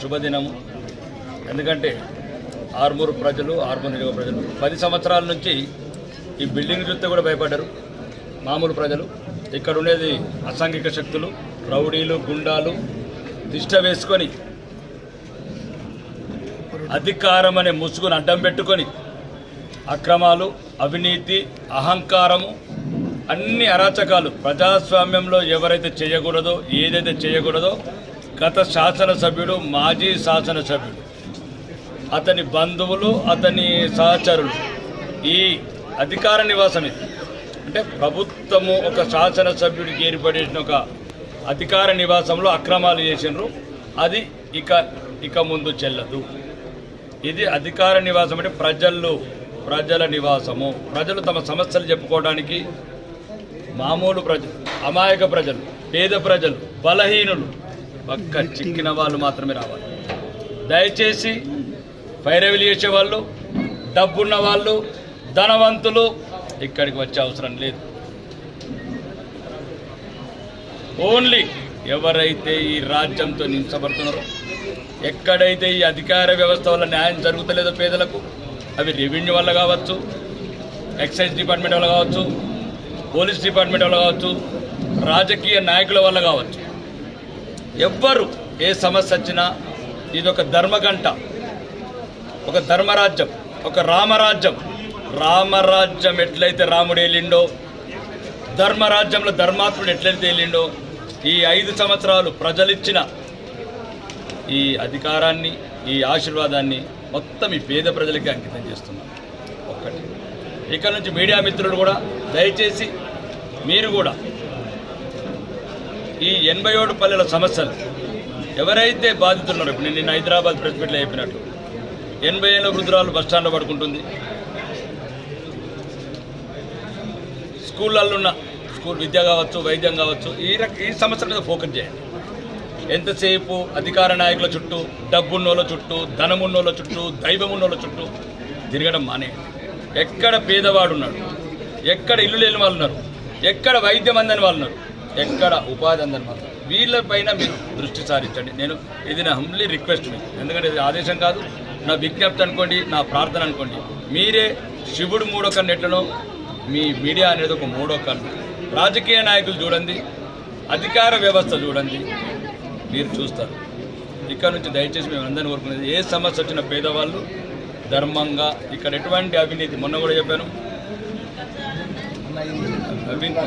శుభదినము. ఎందుకంటే ఆర్మూరు ప్రజలు ఆర్మూరు నియోజక ప్రజలు పది సంవత్సరాల నుంచి ఈ బిల్డింగ్ చూస్తే కూడా భయపడ్డారు. మామూలు ప్రజలు. ఇక్కడ ఉండేది అసాంఘిక శక్తులు రౌడీలు గుండాలు దిష్ట వేసుకొని అధికారం అనే ముసుగును అడ్డం పెట్టుకొని అక్రమాలు అవినీతి అహంకారము అన్ని అరాచకాలు ప్రజాస్వామ్యంలో ఎవరైతే చేయకూడదో ఏదైతే చేయకూడదో గత శాసనసభ్యుడు మాజీ శాసనసభ్యుడు. అతని బంధువులు అతని సహచరులు ఈ అధికార నివాసం ఇది అంటే ప్రభుత్వము ఒక శాసనసభ్యుడికి ఏర్పడేసిన ఒక అధికార నివాసంలో అక్రమాలు చేసినారు అది ఇక ఇక ముందు చెల్లదు. ఇది అధికార నివాసం అంటే ప్రజలు ప్రజల నివాసము. ప్రజలు తమ సమస్యలు చెప్పుకోవడానికి మామూలు ప్రజలు అమాయక ప్రజలు పేద ప్రజలు బలహీనులు. ఒక్క చిక్కిన వాళ్ళు మాత్రమే రావాలి. దయచేసి పైరవిలు చేసేవాళ్ళు డబ్బున్న వాళ్ళు ధనవంతులు ఇక్కడికి వచ్చే అవసరం లేదు. ఓన్లీ ఎవరైతే ఈ రాజ్యంతో నించబడుతున్నారో ఎక్కడైతే ఈ అధికార వ్యవస్థ వల్ల న్యాయం జరుగుతలేదో పేదలకు అవి రెవెన్యూ వల్ల కావచ్చు ఎక్సైజ్ డిపార్ట్మెంట్ వల్ల కావచ్చు పోలీస్ డిపార్ట్మెంట్ వల్ల కావచ్చు రాజకీయ నాయకుల వల్ల కావచ్చు. ఎవ్వరు ఏ సమస్య వచ్చినా ఇది ఒక ధర్మగంట ఒక ధర్మరాజ్యం ఒక రామరాజ్యం. రామరాజ్యం ఎట్లయితే రాముడు వెళ్ళిండో ధర్మరాజ్యంలో ధర్మాత్ముడు ఎట్లయితే వెళ్ళిండో ఈ ఐదు సంవత్సరాలు ప్రజలిచ్చిన ఈ అధికారాన్ని ఈ ఆశీర్వాదాన్ని మొత్తం ఈ పేద ప్రజలకి అంకితం చేస్తున్నాం. ఒక్కటి. ఇక్కడ నుంచి మీడియా మిత్రులు కూడా దయచేసి మీరు కూడా ఈ ఎనభై ఏడు పల్లెల సమస్యలు ఎవరైతే బాధితున్నారో ఇప్పుడు నేను హైదరాబాద్ ప్రెస్ మీట్లో చెప్పినట్టు ఎనభై ఏళ్ళ వృద్ధురాలు బస్ స్టాండ్లో పడుకుంటుంది. స్కూళ్ళల్లో ఉన్న స్కూల్ విద్య కావచ్చు వైద్యం కావచ్చు ఈ రక ఈ సమస్యల మీద ఫోకస్ చేయండి. ఎంతసేపు అధికార నాయకుల చుట్టూ డబ్బున్నోళ్ళ చుట్టూ ధనమున్నోళ్ళ చుట్టూ దైవమున్నోళ్ళ చుట్టూ తిరగడం మానే. ఎక్కడ పేదవాడు ఉన్నాడు ఎక్కడ ఇల్లు లేని వాళ్ళు ఉన్నారు ఎక్కడ వైద్యం అందని వాళ్ళు ఉన్నారు ఎక్కడ ఉపాధి అందని మాత్రం. వీళ్ళపైన మీరు దృష్టి సారించండి. నేను ఇది నా హంబ్లీ రిక్వెస్ట్ మీకు. ఎందుకంటే ఇది ఆదేశం కాదు. నా విజ్ఞప్తి అనుకోండి నా ప్రార్థన అనుకోండి. మీరే శివుడు మూడో కన్ను ఎట్లనో మీ మీడియా అనేది ఒక మూడో కన్ను రాజకీయ నాయకులు చూడండి అధికార వ్యవస్థ చూడండి మీరు చూస్తారు. ఇక్కడ నుంచి దయచేసి మేము అందరిని కోరుకునేది ఏ సమస్య వచ్చిన పేదవాళ్ళు ధర్మంగా ఇక్కడ ఎటువంటి అవినీతి మొన్న కూడా చెప్పాను. అవినీతి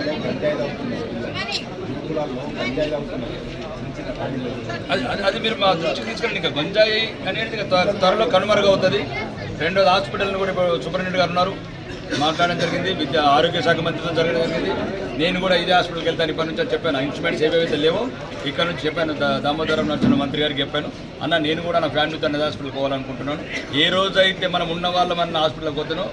అది- అది మీరు మా దృష్టికి తీసుకెళ్ళండి. ఇంకా గంజాయి అనేది ఇక త్వరలో కనుమరుగవుతుంది. రెండోది హాస్పిటల్ని కూడా ఇప్పుడు సూపరింటెండెంట్ గారు ఉన్నారు. మాట్లాడడం జరిగింది. విద్య ఆరోగ్య శాఖ మంత్రితో జరగడం జరిగింది. నేను కూడా ఇదే హాస్పిటల్కి వెళ్తాను. ఇప్పటి నుంచి అని చెప్పాను. ఇన్స్ట్రుమెంట్స్ ఏవైతే లేవో ఇక్కడ నుంచి చెప్పాను. దామోదరం నచ్చిన మంత్రి గారికి చెప్పాను. అన్న నేను కూడా నా ఫ్యామిలీతో అన్నది హాస్పిటల్కి పోవాలనుకుంటున్నాను. ఏ రోజైతే మనం ఉన్న వాళ్ళం అన్న హాస్పిటల్కి పోతున్నాం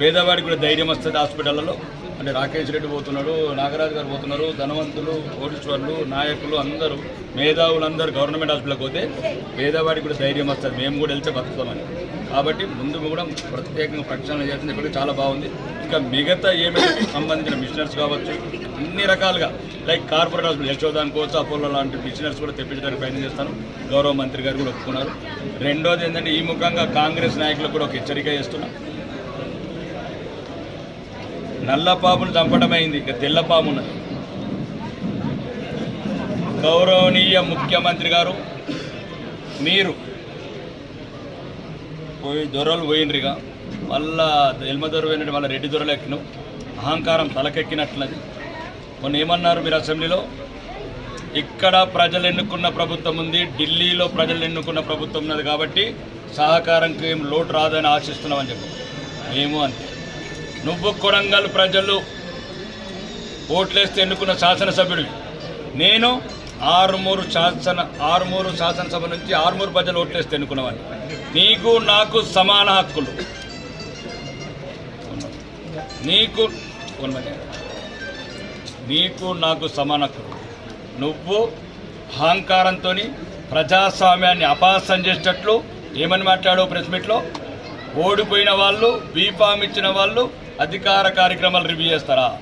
పేదవాడికి కూడా ధైర్యం వస్తుంది హాస్పిటల్లో అంటే రాకేష్ రెడ్డి పోతున్నాడు నాగరాజు గారు పోతున్నారు ధనవంతులు కోటీశ్వర్లు నాయకులు అందరూ మేధావులందరూ గవర్నమెంట్ హాస్పిటల్కి పోతే పేదవాడికి కూడా ధైర్యం వస్తుంది. మేము కూడా వెళ్తే బతుకుతామని. కాబట్టి ముందు కూడా ప్రత్యేకంగా ప్రక్షాళన చేస్తుంది ఇప్పటికీ చాలా బాగుంది. ఇంకా మిగతా ఏమైనా సంబంధించిన మిషనర్స్ కావచ్చు అన్ని రకాలుగా లైక్ కార్పొరేట్ హాస్పిటల్ యశోదాన్ అనుకోవచ్చు అపోలో లాంటి మిషనర్స్ కూడా తెప్పించడానికి ప్రయత్నం చేస్తాను. గౌరవ మంత్రి గారు కూడా ఒప్పుకున్నారు. రెండోది ఏంటంటే ఈ ముఖంగా కాంగ్రెస్ నాయకులకు కూడా ఒక హెచ్చరిక చేస్తున్నా. నల్ల పామును చంపడమైంది ఇక తెల్ల పాము గౌరవనీయ ముఖ్యమంత్రి గారు మీరు పోయి దొరలు పోయినరిగా మళ్ళా ఎల్మ దొర పోయినట్టు మళ్ళీ రెడ్డి దొరలు ఎక్కినాం. అహంకారం తలకెక్కినట్లది. మొన్న ఏమన్నారు మీరు అసెంబ్లీలో? ఇక్కడ ప్రజలు ఎన్నుకున్న ప్రభుత్వం ఉంది ఢిల్లీలో ప్రజలు ఎన్నుకున్న ప్రభుత్వం ఉన్నది కాబట్టి సహకారంకి ఏం లోటు రాదని ఆశిస్తున్నామని చెప్పి మేము అంతే. నువ్వు కొడంగల్ ప్రజలు ఓట్లేస్తే ఎన్నుకున్న శాసనసభ్యుడివి. నేను ఆరుమూరు శాసన ఆరుమూరు శాసనసభ నుంచి ఆరుమూరు ప్రజలు ఓట్లేస్తే ఎన్నుకున్నవాడిని. నీకు నాకు సమాన హక్కులు. నీకు నీకు నాకు సమాన హక్కులు. నువ్వు అహంకారంతో ప్రజాస్వామ్యాన్ని అపాసం చేసేటట్లు ఏమని మాట్లాడో ప్రెస్ మీట్లో? ఓడిపోయిన వాళ్ళు బీఫామ్ ఇచ్చిన వాళ్ళు అధికార కార్యక్రమాలు రివ్యూ చేస్తారా?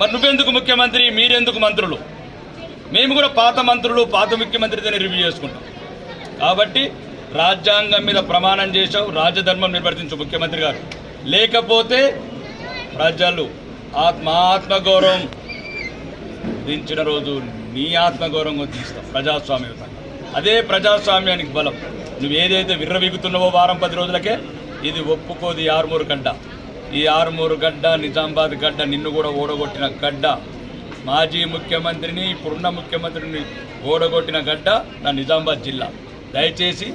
మరి నువ్వెందుకు ముఖ్యమంత్రి? మీరెందుకు మంత్రులు? మేము కూడా పాత మంత్రులు పాత ముఖ్యమంత్రితోనే రివ్యూ చేసుకుంటాం. కాబట్టి రాజ్యాంగం మీద ప్రమాణం చేశావు రాజధర్మం నిర్వర్తించు ముఖ్యమంత్రి గారు. లేకపోతే ప్రజలు ఆత్మాత్మగౌరవం దించిన రోజు నీ ఆత్మగౌరవం కూడా తీస్తాం ప్రజాస్వామ్యం అదే ప్రజాస్వామ్యానికి బలం. నువ్వు ఏదైతే విర్రవీగుతున్నావో వారం పది రోజులకే ఇది ఒప్పుకోది ఆరుమూరు గడ్డ ఈ ఆరుమూరు గడ్డ నిజామాబాద్ గడ్డ నిన్ను కూడా ఓడగొట్టిన గడ్డ. మాజీ ముఖ్యమంత్రిని ఇప్పుడున్న ముఖ్యమంత్రిని ఓడగొట్టిన గడ్డ నా నిజామాబాద్ జిల్లా. దయచేసి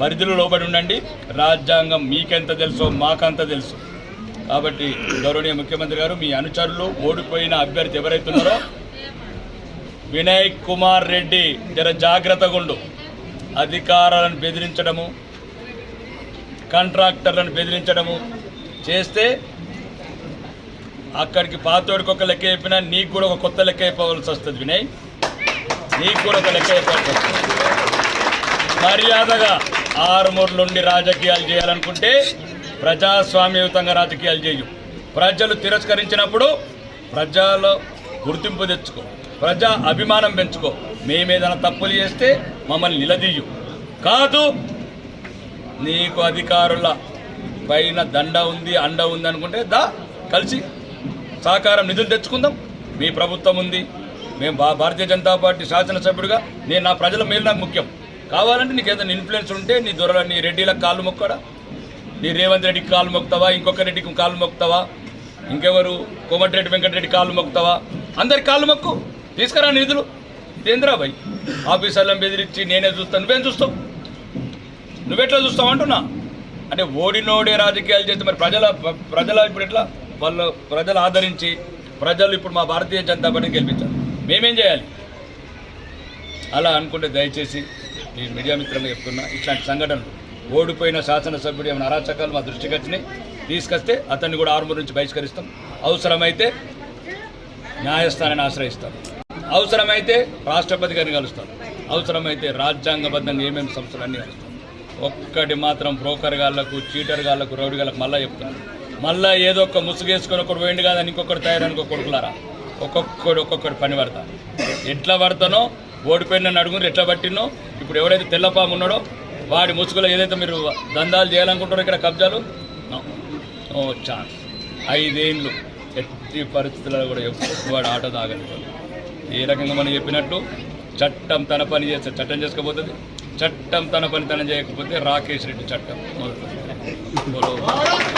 పరిధిలో లోబడి ఉండండి. రాజ్యాంగం మీకెంత తెలుసో మాకంత తెలుసు. కాబట్టి గౌరవనీయ ముఖ్యమంత్రి గారు మీ అనుచరులు ఓడిపోయిన అభ్యర్థి ఎవరైతే ఉన్నారో వినయ్ కుమార్ రెడ్డి జర జాగ్రత్తగుండు అధికారాలను బెదిరించడము కాంట్రాక్టర్లను బెదిరించడము చేస్తే అక్కడికి పాతోడికి ఒక లెక్క చెప్పినా నీకు కూడా ఒక కొత్త లెక్క అయిపోవాల్సి వస్తుంది వినయ్. నీకు కూడా ఒక లెక్క అయిపోవాల్సి వస్తుంది. మర్యాదగా ఆరుమూరులుండి రాజకీయాలు చేయాలనుకుంటే ప్రజాస్వామ్యయుతంగా రాజకీయాలు చేయు. ప్రజలు తిరస్కరించినప్పుడు ప్రజల గుర్తింపు తెచ్చుకో. ప్రజా అభిమానం పెంచుకో. మేమేదైనా తప్పులు చేస్తే మమ్మల్ని నిలదీయు. కాదు నీకు అధికారుల పైన దండ ఉంది అండ ఉంది అనుకుంటే దా కలిసి సహకారం నిధులు తెచ్చుకుందాం. మీ ప్రభుత్వం ఉంది. మేము భా భారతీయ జనతా పార్టీ శాసనసభ్యుడిగా నేను నా ప్రజల మేలు నాకు ముఖ్యం. కావాలంటే నీకు ఏదైనా ఇన్ఫ్లుయెన్స్ ఉంటే నీ దొర నీ రెడ్డిలకు కాళ్ళు మొక్కడా నీ రేవంత్ రెడ్డికి కాళ్ళు మొక్కుతావా? ఇంకొక రెడ్డికి కాళ్ళు మొక్కుతావా? ఇంకెవరు? కోమటిరెడ్డి వెంకటరెడ్డి కాళ్ళు మొక్కుతావా? అందరి కాళ్ళు మొక్కు. తీసుకురా నిధులు. ఇదేంద్రా భయ్? ఆఫీసర్లను బెదిరించి నేనే చూస్తాను నువ్వేం చూస్తావు? నువ్వెట్లా చూస్తావు అంటున్నా? అంటే ఓడినోడే రాజకీయాలు చేస్తే మరి ప్రజల ప్రజల ఇప్పుడు ఎట్లా? వాళ్ళు ప్రజలు ఆదరించి ప్రజలు ఇప్పుడు మా భారతీయ జనతా పార్టీని గెలిపించారు. మేమేం చేయాలి? అలా అనుకుంటే దయచేసి నేను మీడియా మిత్రులు చెప్తున్నా ఇట్లాంటి సంఘటనలు. ఓడిపోయిన శాసనసభ్యుడు ఏమైనా అరాచకాలు మా దృష్టికి వచ్చినాయి? తీసుకొస్తే అతన్ని కూడా ఆరుమూరు నుంచి బహిష్కరిస్తాం. అవసరమైతే న్యాయస్థానాన్ని ఆశ్రయిస్తాం. అవసరమైతే రాష్ట్రపతి గారిని కలుస్తాం. అవసరమైతే రాజ్యాంగబద్ధంగా ఏమేమి సంస్థలు అన్నీ కలుస్తాం ఒక్కటి మాత్రం బ్రోకర్ గాళ్ళకు చీటర్ గాళ్ళకు రౌడీ గాళ్ళకు మళ్ళీ చెప్తాను మళ్ళీ ఏదో ఒక ముసుగేసుకొని ఒకటి పోయింది కాదని ఇంకొకటి తయారనుకో కొడుకులారా? ఒక్కొక్కడు ఒక్కొక్కటి పని పడతా. ఎట్లా పడతానో ఓడిపోయిన అడుగురు ఎట్లా పట్టినో ఇప్పుడు ఎవరైతే తెల్లపాము ఉన్నాడో వాడి ముసుగులో ఏదైతే మీరు దందాలు చేయాలనుకుంటారో ఇక్కడ కబ్జాలు? ఓ ఛాన్స్. ఐదేళ్ళు ఎట్టి పరిస్థితులలో కూడా ఎప్పుడు వాడు ఆట తాగలేదు ఏ రకంగా మనం చెప్పినట్టు చట్టం తన పని చేస్తే చట్టం చేసుకోబోతుంది చట్టం తన పని తన చేయకపోతే రాకేష్ రెడ్డి చట్టం. మొదలు.